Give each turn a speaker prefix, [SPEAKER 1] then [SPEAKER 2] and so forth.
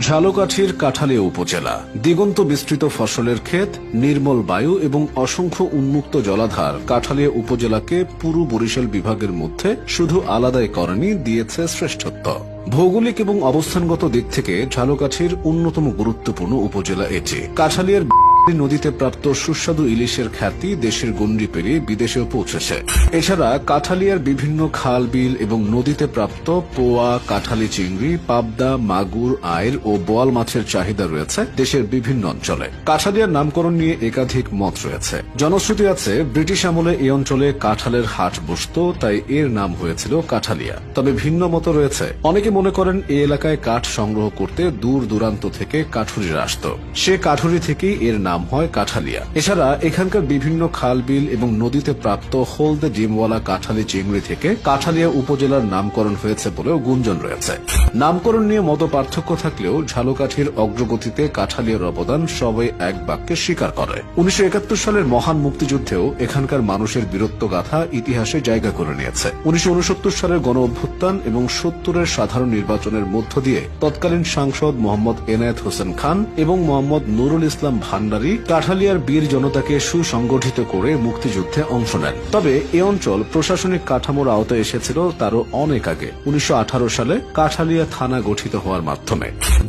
[SPEAKER 1] ঝালকাঠির কাঠালিয়া উপজেলা, দিগন্ত বিস্তৃত ফসলের ক্ষেত, নির্মল বায়ু এবং অসংখ্য উন্মুক্ত জলাধার কাঠালিয়া উপজেলাকে পুরো বরিশাল বিভাগের মধ্যে শুধু আলাদাই করেনি, দিয়েছে শ্রেষ্ঠত্ব। ভৌগোলিক এবং অবস্থানগত দিক থেকে ঝালকাঠির অন্যতম গুরুত্বপূর্ণ উপজেলা এটি। কাঠালিয়ার নদীতে প্রাপ্ত সুস্বাদু ইলিশের খ্যাতি দেশের গণ্ডি পেরিয়ে বিদেশেও পৌঁছেছে। এছাড়া কাঠালিয়ার বিভিন্ন খাল, বিল এবং নদীতে প্রাপ্ত পোয়া, কাঠালি চিংড়ি, পাবদা, মাগুর আয়ের ও বোয়াল মাছের চাহিদা রয়েছে দেশের বিভিন্ন অঞ্চলে। কাঠালিয়ার নামকরণ নিয়ে একাধিক মত রয়েছে। জনশ্রুতি আছে, ব্রিটিশ আমলে এই অঞ্চলে কাঁঠালের হাট বসত, তাই এর নাম হয়েছিল কাঠালিয়া। তবে ভিন্ন মত রয়েছে। অনেকে মনে করেন এই এলাকায় কাঠ সংগ্রহ করতে দূর দূরান্ত থেকে কাঠুরিরা আসত। সে কাঠুরি থেকেই এর নাম হয় কাঠালিয়া। এছাড়া এখানকার বিভিন্ন খাল বিল এবং নদীতে প্রাপ্ত হলদে ডিমওয়ালা কাঠালি চিংড়ি থেকে কাঠালিয়া উপজেলার নামকরণ হয়েছে বলেও গুঞ্জন রয়েছে। নামকরণ নিয়ে মত পার্থক্য থাকলেও ঝালকাঠির অগ্রগতিতে কাঠালিয়ার অবদান সবাই এক বাক্যে স্বীকার করে। উনিশশো একাত্তর সালের মহান মুক্তিযুদ্ধেও এখানকার মানুষের বীরত্ব গাথা ইতিহাসে জায়গা করে নিয়েছে। উনিশশো উনসত্তর সালের গণ অভ্যুত্থান এবং সত্তরের সাধারণ নির্বাচনের মধ্য দিয়ে তৎকালীন সাংসদ মোহাম্মদ এনায়েত হোসেন খান এবং মোহাম্মদ নুরুল ইসলাম ভান্ডারী কাঠালিয়ার বীর জনতাকে সুসংগঠিত করে মুক্তিযুদ্ধে অংশ নেন। তবে এ অঞ্চল প্রশাসনিক কাঠামোর আওতায় এসেছিল তারও অনেক আগে। উনিশশো আঠারো সালে কাঠালিয়া থানা গঠিত হওয়ার মাধ্যমে।